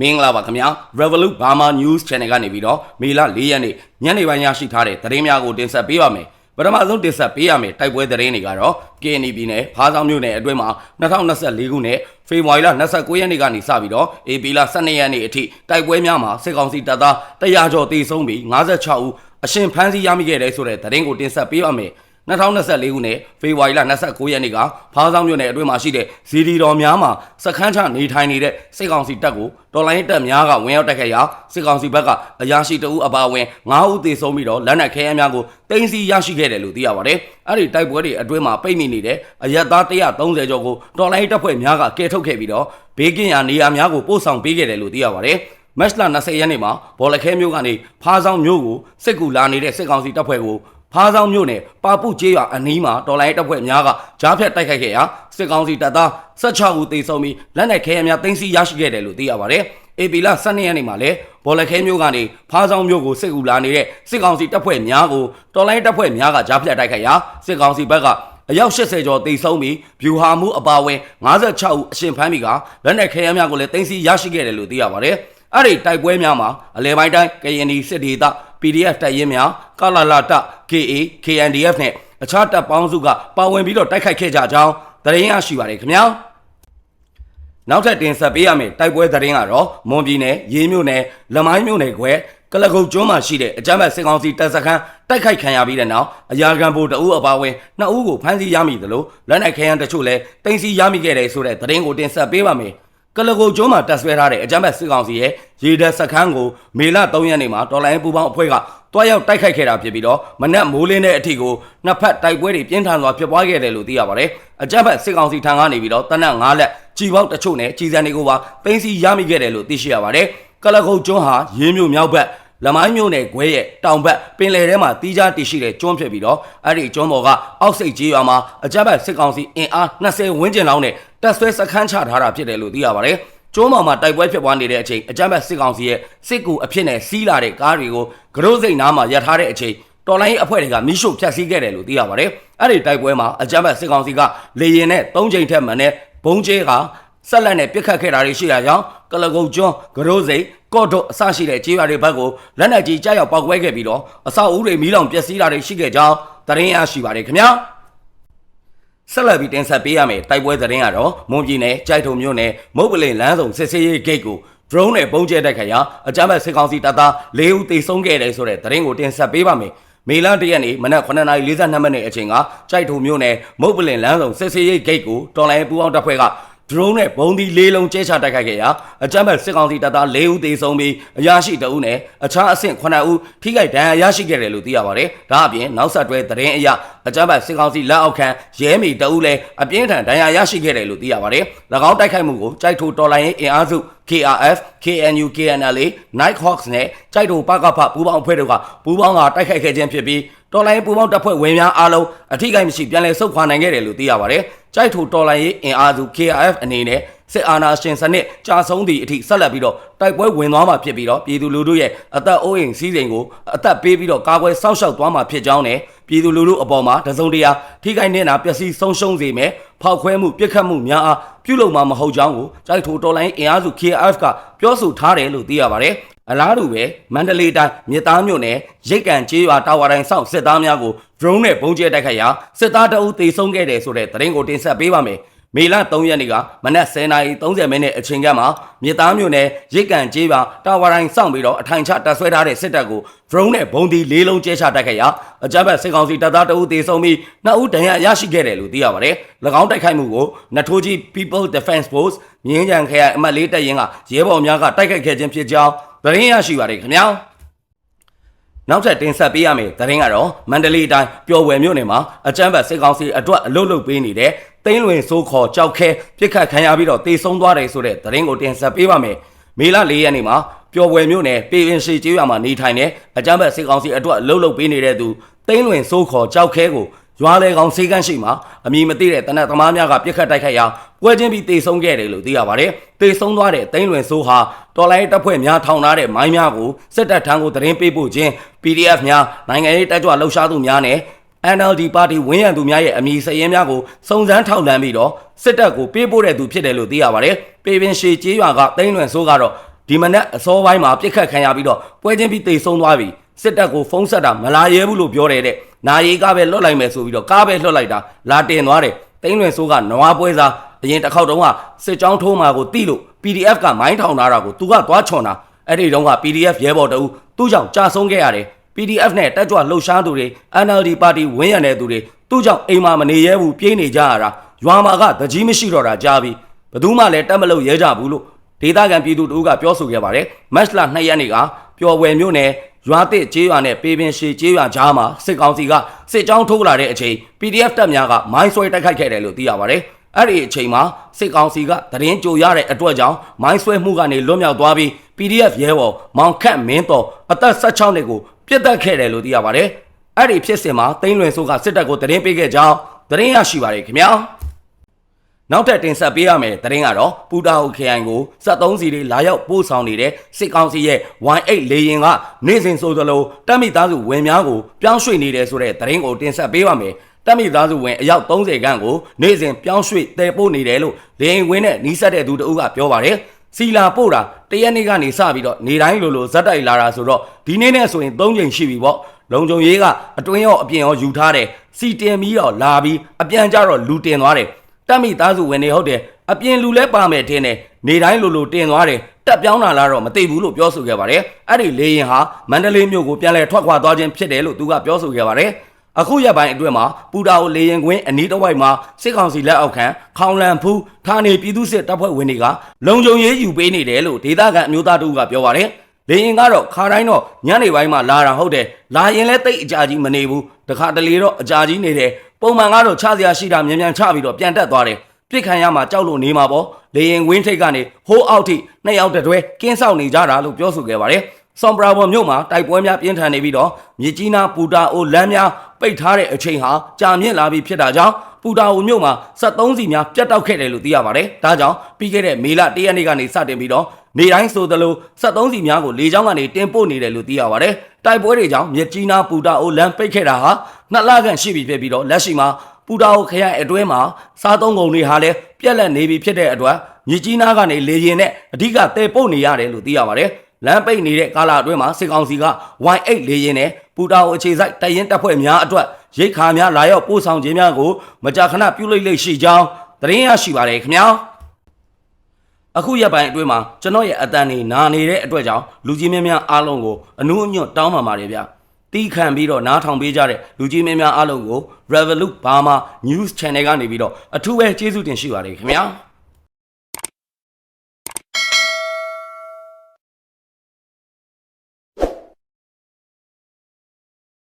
မင်္ဂလာပါခင်ဗျာ Revolut Burma News Channel ကနေပြီးတော့မေလ၄ရက်နေ့ညနေပိုင်းရရှိထားတဲ့သတင်းများကိုတင်ဆက်ပေးပါမယ်ပထမဆုံးတင်ဆက်ပေးရမယ်တိုက်ပွဲသတင်းတွေကတော့ KNY ပြည်နယ်ဖားဆောင်မြို့နယ်အတွင်းမှာ2024ခုနှစ်ဖေဖော်ဝါရီလ29ရက်နေ့ကနေစပြီးတော့ AP လ12ရက်နေ့အထိတိုက်ပွဲများမှာစစ်ကောင်စီတပ်သား100ကျော်တေဆုံးပြီး56ဦးအရှင်ဖမ်းဆီးရမိခဲ့တဲ့ဆိုတဲ့သတင်းကိုတင်ဆက်ပေးပါမယ် 2024ခုနှစ်ဖေဖော်ဝါရီလ29ရက်နေ့ကဖားဆောင်မြို့နယ်အတွင်းမှာရှိတဲ့ဇီဒီတော်များမှာစခန်းချနေထိုင်နေတဲ့စစ်ကောင်စီတပ်ကိုတော်လိုင်းတပ်များကဝင်ရောက်တိုက်ခိုက်ရာစစ်ကောင်စီဘက်ကအရာရှိတအုပ်အပါအဝင်9ဦးသေဆုံးပြီးတော့လက်နက်ခဲယမ်းများကိုတင်စီရရှိခဲ့တယ်လို့သိရပါတယ်။အဲ့ဒီတိုက်ပွဲတွေအတွင်းမှာပိတ်မိနေတဲ့အရက်သား130ကျော်ကိုတော်လိုင်းတပ်ဖွဲ့များကကယ်ထုတ်ခဲ့ပြီးတော့ဘေးကင်းရာနေရာများကိုပို့ဆောင်ပေးခဲ့တယ်လို့သိရပါတယ်။မက်စလာ20ရက်နေ့မှာဘော်လခဲမျိုးကနေဖားဆောင်မျိုးကိုစစ်ကူလာနေတဲ့စစ်ကောင်စီတပ်ဖွဲ့ကို ဖားဆောင်မြို့နယ်ပါပုကျေးရွာအနီးမှာတော်လိုင်းတပ်ဖွဲ့များကကြားဖြတ်တိုက်ခိုက်ခဲ့ရာစစ်ကောင်စီတပ်သား16ဦးသေဆုံးပြီးလက်နက်ခဲယမ်းများတင်စီရရှိခဲ့တယ်လို့သိရပါတယ်။ AP လ12ရက်နေ့မှာလည်းဘော်လခဲမျိုးကနေဖားဆောင်မျိုးကိုစစ်ကူလာနေတဲ့စစ်ကောင်စီတပ်ဖွဲ့များကိုတော်လိုင်းတပ်ဖွဲ့များကကြားဖြတ်တိုက်ခိုက်ရာစစ်ကောင်စီဘက်ကအယောက်80ကျော်တိတ်ဆုံးပြီးဗျူဟာမှုအပါအဝင်56ဦးအရှင်ဖမ်းပြီးကလက်နက်ခဲယမ်းများကိုလည်းတင်စီရရှိခဲ့တယ်လို့သိရပါတယ်။အဲ့ဒီတိုက်ပွဲများမှာအလဲပိုင်းတိုင်းကရင်နီစစ်ဒေသ PDF တပ်ရင်းများကလာလာတ KA KNDF နဲ့အခြားတပ်ပေါင်းစုကပါဝင်ပြီးတော့တိုက်ခိုက်ခဲ့ကြကြောင်းသတင်းရရှိပါတယ်ခင်ဗျာနောက်ထပ်တင်ဆက်ပေးရမယ့်တိုက်ပွဲသတင်းကတော့မွန်ပြည်နယ်ရေးမြို့နယ်လမိုင်းမြို့နယ်ခွဲကလကုတ်ကျွန်းမှာရှိတဲ့အကြမ်းဖက်စစ်ကောင်စီတပ်စခန်းတိုက်ခိုက်ခံရပြီးတဲ့နောက်အရာခံဗိုလ်တအုပ်အပါဝင်နှစ်ဦးကိုဖမ်းဆီးရမိသလိုလက်နက်ခဲယမ်းတချို့လည်းတင်စီရမိခဲ့တယ်ဆိုတဲ့သတင်းကိုတင်ဆက်ပေးပါမယ် ကလကိုကျွန်းမှာတက်ဆွဲထားတဲ့အကြမ်းဖက်စစ်ကောင်စီရဲ့ရေတပ်စခန်းကိုမေလ3ရက်နေ့မှာတော်လိုင်းပူပေါင်းအဖွဲ့ကတွားရောက်တိုက်ခိုက်ခဲ့တာဖြစ်ပြီးတော့မနက်မိုးလင်းတဲ့အထိကိုနှစ်ဖက်တိုက်ပွဲတွေပြင်းထန်စွာဖြစ်ပွားခဲ့တယ်လို့သိရပါတယ်။အကြမ်းဖက်စစ်ကောင်စီထံကနေပြီးတော့တနက်9လက်ကြီးပေါက်တချို့နဲ့ကြီးစံတွေကိုပါသိမ်းဆီးရမိခဲ့တယ်လို့သိရှိရပါတယ်။ကလကုတ်ကျွန်းဟာရင်းမြို့မြောက်ဘက်လမိုင်းမြို့နယ်ခွဲရဲ့တောင်ဘက်ပင်လယ်ထဲမှာတီးခြားတည်ရှိတဲ့ကျွန်းဖြစ်ပြီးတော့အဲ့ဒီကျွန်းပေါ်ကအောက်စိတ်ကြီးရွာမှာအကြမ်းဖက်စစ်ကောင်စီအင်အား20ဝန်းကျင်လောက်နဲ့ တပ်ဆွဲစခန်းချထားတာဖြစ်တယ်လို့သိရပါတယ်။ကျွန်းပေါ်မှာတိုက်ပွဲဖြစ်ပွားနေတဲ့အချိန်အကြမ်းဖက်စစ်ကောင်စီရဲ့စစ်ကူအဖြစ်နဲ့စီးလာတဲ့ကားတွေကိုကရိုးစိတ်နားမှာရပ်ထားတဲ့အချိန်တော်လိုင်းအဖွဲ့တွေကမိရှုဖျက်ဆီးခဲ့တယ်လို့သိရပါတယ်။အဲ့ဒီတိုက်ပွဲမှာအကြမ်းဖက်စစ်ကောင်စီကလေရင်နဲ့၃ချိန်ထက်မှနဲ့ဘုံကျဲကဆက်လက်နဲ့ပြစ်ခတ်ခဲ့တာတွေရှိတာကြောင့်ကလကုတ်ကျွန်းကရိုးစိတ်ကော့ဒိုအစရှိတဲ့ကြေးရွာတွေဘက်ကိုလက်နက်ကြီးကြားရောက်ပောက်ကွဲခဲ့ပြီးတော့အဆောက်အဦတွေမီးလောင်ပျက်စီးတာတွေရှိခဲ့ကြောင်းသတင်းရရှိပါတယ်ခင်ဗျာ ဆက်လက်ပြီးတင်ဆက်ပေးရမယ်တိုက်ပွဲသတင်းကတော့မွန်ပြည်နယ်ကြိုက်ထုံမြို့နယ်မုတ်ပလင်လမ်းဆောင်စစ်ဆေးရေးဂိတ်ကို drone နဲ့ပုံကျဲတိုက်ခိုက်ရာအကြမ်းဖက်စစ်ကောင်စီတပ်သား၄ဦးသေဆုံးခဲ့တယ်ဆိုတဲ့သတင်းကိုတင်ဆက်ပေးပါမယ်မေလတရက်နေ့မနက်9:42မိနစ်အချိန်ကကြိုက်ထုံမြို့နယ်မုတ်ပလင်လမ်းဆောင်စစ်ဆေးရေးဂိတ်ကိုတော်လိုင်းပူအောင်တပ်ဖွဲ့က drone နဲ့ဘုံဒီလေးလုံးကျဲချတိုက်ခိုက်ခဲ့ရာအကြမ်းဖက်စစ်ကောင်စီတပ်သား၄ဦးသေဆုံးပြီးအရာရှိတအုပ်နဲ့အခြားအဆင့်9ဦးထိခိုက်ဒဏ်ရာရရှိခဲ့တယ်လို့သိရပါတယ်။ဒါအပြင်နောက်ဆက်တွဲသတင်းအရအကြမ်းဖက်စစ်ကောင်စီလက်အောက်ခံရဲမီတအုပ်လည်းအပြင်းထန်ဒဏ်ရာရရှိခဲ့တယ်လို့သိရပါတယ်။၎င်းတိုက်ခိုက်မှုကိုကြိုက်ထိုတော်လိုင်းရဲ့အင်အားစု KRF, KNU, KNLA, Nighthawks နဲ့ကြိုက်ထိုပကဖပူးပေါင်းအဖွဲ့တို့ကပူးပေါင်းကတိုက်ခိုက်ခဲ့ခြင်းဖြစ်ပြီးတော်လိုင်းပူးပေါင်းတပ်ဖွဲ့ဝင်များအားလုံးအထိကိမရှိပြန်လည်ဆုတ်ခွာနိုင်ခဲ့တယ်လို့သိရပါတယ်။ကြိုက်ထိုတော်လိုင်းရဲ့အင်အားစု KRF အနေနဲ့ စစ်အာဏာရှင်စနစ်ကြာဆုံးသည့်အထိဆက်လက်ပြီးတော့တိုက်ပွဲဝင်သွားမှာဖြစ်ပြီးတော့ပြည်သူလူထုရဲ့အသက်အိုးအိမ်စီးစိမ်ကိုအသက်ပေးပြီးတော့ကာကွယ်စောင့်ရှောက်သွားမှာဖြစ်ကြောင်းနဲ့ပြည်သူလူထုအပေါ်မှာတစုံတရာထိခိုက်နေတာပျက်စီးဆုံးရှုံးစေမယ်ဖောက်ခွဲမှုပြစ်ခတ်မှုများအားပြုလုပ်မှာမဟုတ်ကြောင်းကိုကြိုက်ထိုတော်လိုင်းအင်အားစု KRF ကပြောဆိုထားတယ်လို့သိရပါတယ်အလားတူပဲမန္တလေးတိုင်းမြစ်သားမြို့နယ်ရိတ်ကန်ကျေးရွာတာဝါတိုင်းစောင့်စစ်သားများကို drone နဲ့ပုံကျဲတိုက်ခိုက်ရာစစ်သားတအုပ်တေဆုံးခဲ့တယ်ဆိုတဲ့သတင်းကိုတင်ဆက်ပေးပါမယ်။ မေလ3ရက်နေ့ကမနက်10:30မိနစ်အချိန်ကမှမြစ်သားမြို့နယ်ရိတ်ကန်ကျေးပါတာဝါတိုင်းစောင့်ပြီးတော့အထိုင်ချတပ်ဆွဲထားတဲ့စစ်တပ်ကို drone နဲ့ဘုံဒီလေးလုံးကျဲချတိုက်ခိုက်ရာအကြမ်းဖက်စစ်ကောင်စီတပ်သားတအုပ်တေဆုံးပြီးနှစ်ဦးဒဏ်ရာရရှိခဲ့တယ်လို့သိရပါတယ်။၎င်းတိုက်ခိုက်မှုကိုနထိုးကြီး People Defense Force မြင်းကြံခရိုင်အမှတ်လေးတပ်ရင်းကရဲဘော်များကတိုက်ခိုက်ခဲ့ခြင်းဖြစ်ကြောင်းသတင်းရရှိပါတယ်ခင်ဗျာ။ နောက်ထပ်တင်ဆက်ပေးရမယ့်သတင်းကတော့မန္တလေးတိုင်းပျော်ဝယ်မြို့နယ်မှာအကြမ်းဖက်စစ်ကောင်စီအတွက်အလုတ်လုတ်ပေးနေတဲ့သိန်းလွင်စိုးခေါ်ကြောက်ခဲပြစ်ခတ်ခံရပြီးတော့တေဆုံးသွားတယ်ဆိုတဲ့သတင်းကိုတင်ဆက်ပေးပါမယ်။မေလ၄ရက်နေ့မှာပျော်ဝယ်မြို့နယ်ပေရင်ရှိကျေးရွာမှာနေထိုင်တဲ့အကြမ်းဖက်စစ်ကောင်စီအတွက်အလုတ်လုတ်ပေးနေတဲ့သူသိန်းလွင်စိုးခေါ်ကြောက်ခဲကို ရွာလေကောင်စေကန်းရှိမှာအမည်မသိတဲ့တနက်သမားများကပြစ်ခတ်တိုက်ခိုက်ရာပွဲချင်းပြီးတေဆုံးခဲ့တယ်လို့သိရပါတယ်။တေဆုံးသွားတဲ့သိန်းလွင်စိုးဟာတော်လိုင်းတပ်ဖွဲ့များထောင်ထားတဲ့မိုင်းများကိုစစ်တပ်ထံကိုသတင်းပေးပို့ခြင်း PDF များနိုင်ငံရေးတပ်ကြွလှုပ်ရှားသူများနဲ့ NLD ပါတီဝင်းရံသူများရဲ့အမည်စရင်းများကိုစုံစမ်းထောက်လှမ်းပြီးတော့စစ်တပ်ကိုပေးပို့တဲ့သူဖြစ်တယ်လို့သိရပါတယ်။ပေပင်ရှေကျေးရွာကသိန်းလွင်စိုးကတော့ဒီမနက်အစောပိုင်းမှာပြစ်ခတ်ခံရပြီးတော့ပွဲချင်းပြီးတိတ်ဆုံးသွားပြီစစ်တပ်ကိုဖုံးဆက်တာမလာရဲဘူးလို့ပြောတယ်တဲ့ နာရီကားပဲလွတ်လိုက်မယ်ဆိုပြီးတော့ကားပဲလွတ်လိုက်တာလာတင်သွားတယ်တိန်းလွင်ဆိုးကနွားပွဲစားအရင်တစ်ခေါက်တုန်းကစစ်ကြောင်းထိုးမှာကိုတိလို့ PDF ကမိုင်းထောင်ထားတာကိုသူကသွားချွန်တာအဲ့ဒီတုန်းက PDF ရဲဘော်တအူသူ့ကြောင့်ကြာဆုံးခဲ့ရတယ် PDF နဲ့တက်ကြွလှုပ်ရှားသူတွေ NLD ပါတီဝင်းရံတဲ့သူတွေသူ့ကြောင့်အိမ်မှာမနေရဲဘူးပြေးနေကြရတာရွာမှာကတကြီးမရှိတော့တာကြားပြီးဘယ်သူမှလည်းတက်မလို့ရဲကြဘူးလို့ဒေသခံပြည်သူတို့ကပြောဆိုခဲ့ပါတယ်မတ်လ2ရက်နေ့က ပျော်ဝယ်မြို့နယ်ရွာတစ်ကျေးရွာနဲ့ပေပင်ရှည်ကျေးရွာကြားမှာစစ်ကောင်စီကစစ်ကြောင်းထိုးလာတဲ့အချိန် PDF တပ်များကမိုင်းဆွဲတိုက်ခိုက်ခဲ့တယ်လို့သိရပါတယ်အဲ့ဒီအချိန်မှာစစ်ကောင်စီကသတင်းကြိုရတဲ့အတွက်ကြောင့်မိုင်းဆွဲမှုကနေလွတ်မြောက်သွားပြီး PDF ရဲဘော်မောင်ခတ်မင်းတော်အသက်16နှစ်ကိုပြစ်တက်ခဲ့တယ်လို့သိရပါတယ်။အဲ့ဒီဖြစ်စဉ်မှာတိန်းလွင်ဆိုးကစစ်တပ်ကိုသတင်းပေးခဲ့ကြောင်းသတင်းရရှိပါတယ်ခင်ဗျာ။ နောက်ထပ်တင်ဆက်ပေးရမယ်သတင်းကတော့ပူတာဟုခရိုင်ကို73စီတွေလာရောက်ပို့ဆောင်နေတဲ့စစ်ကောင်စီရဲ့ Y8 လေရင်ကနေ့စဉ်ဆိုသလိုတပ်မိသားစုဝင်များကိုပြောင်းရွှေ့နေတယ်ဆိုတဲ့သတင်းကိုတင်ဆက်ပေးပါမယ်။တပ်မိသားစုဝင်အယောက်30ခန့်ကိုနေ့စဉ်ပြောင်းရွှေ့တည်ပို့နေတယ်လို့လေရင်ဝင်းနဲ့နီးစပ်တဲ့သူတို့ကပြောပါတယ်။စီလာပို့တာတရက်နေ့ကနေစပြီးတော့နေတိုင်းလိုလိုဇက်တိုက်လာတာဆိုတော့ဒီနေ့နဲ့ဆိုရင်၃ချိန်ရှိပြီပေါ့လုံခြုံရေးကအတွင်းရောအပြင်ရောယူထားတယ်စီတင်ပြီးတော့လာပြီးအပြန်ကြတော့လူတင်သွားတယ် တက်မိသားစုဝင်နေဟုတ်တယ်အပြင်လူလဲပါမယ်ထင်တယ်နေတိုင်းလိုလိုတင်သွားတယ်တက်ပြောင်းလာလာတော့မသိဘူးလို့ပြောဆိုခဲ့ပါတယ်အဲ့ဒီလေရင်ဟာမန္တလေးမြို့ကိုပြန်လဲထွက်ခွာသွားခြင်းဖြစ်တယ်လို့သူကပြောဆိုခဲ့ပါတယ်အခုရက်ပိုင်းအတွင်းမှာပူတာအိုလေရင်ကွင်းအနီးတစ်ဝိုက်မှာစစ်ကောင်စီလက်အောက်ခံခေါင်လန်ဖူးဌာနေပြည်သူစစ်တပ်ဖွဲ့ဝင်တွေကလုံခြုံရေးယူပေးနေတယ်လို့ဒေသခံအမျိုးသားတို့ကပြောပါတယ်။လေရင်ကတော့ခါတိုင်းတော့ညနေပိုင်းမှာလာတာဟုတ်တယ်။လာရင်လည်းတိတ်အကြာကြီးမနေဘူး။တခါတလေတော့အကြာကြီးနေတယ်။ ပုံမှန်ကတော့ချစရာရှိတာမြန်မြန်ချပြီးတော့ပြန်တက်သွားတယ်။ပြစ်ခံရမှာကြောက်လို့နေမှာပေါ့။လေရင်ဝင်းထိတ်ကနေဟိုးအောက်ထိနှစ်ယောက်တတွဲကင်းဆောင်နေကြတာလို့ပြောဆိုခဲ့ပါတယ်။ဆွန်ပရာဘော်မြို့မှာတိုက်ပွဲများပြင်းထန်နေပြီးတော့မြစ်ကြီးနားပူတာအိုလမ်းများပိတ်ထားတဲ့အချိန်ဟာကြာမြင့်လာပြီးဖြစ်တာကြောင့်ပူတာအိုမြို့မှာ73စီများပြတ်တောက်ခဲ့တယ်လို့သိရပါတယ်။ဒါကြောင့်ပြီးခဲ့တဲ့မေလ1ရက်နေ့ကနေစတင်ပြီးတော့နေတိုင်းဆိုသလို73စီများကိုလေကြောင်းကနေတင်ပို့နေတယ်လို့သိရပါတယ်။တိုက်ပွဲတွေကြောင့်မြစ်ကြီးနားပူတာအိုလမ်းပိတ်ခဲ့တာဟာ နှစ်လခန့်ရှိပြီဖြစ်ပြီးတော့လက်ရှိမှာပူတာအိုခရိုင်အတွင်းမှာစားသုံးကုန်တွေဟာလည်းပြက်လက်နေပြီဖြစ်တဲ့အတွက်မြစ်ကြီးနားကနေလေရင်နဲ့အဓိကတဲပို့နေရတယ်လို့သိရပါတယ်။လမ်းပိတ်နေတဲ့ကာလအတွင်းမှာစစ်ကောင်စီက Y8 လေရင်နဲ့ပူတာအိုအခြေစိုက်တရင်တပ်ဖွဲ့များအတွက်ရိတ်ခါများလာရောက်ပို့ဆောင်ခြင်းများကိုမကြာခဏပြုလုပ်လိမ့်ရှိကြောင်းသတင်းရရှိပါတယ်ခင်ဗျာအခုရက်ပိုင်းအတွင်းမှာကျွန်တော်ရဲ့အတန်နေနာနေတဲ့အတွက်ကြောင့်လူကြီးမင်းများအားလုံးကိုအနုအညွတ်တောင်းပန်ပါတယ်ဗျ တီးခံပြီးတော့နားထောင်ပေးကြတဲ့လူကြီးမင်းများအားလုံးကို Revolut Burma News Channel ကနေပြီးတော့အထူးပဲကျေးဇူးတင်ရှိပါတယ်ခင်ဗျာ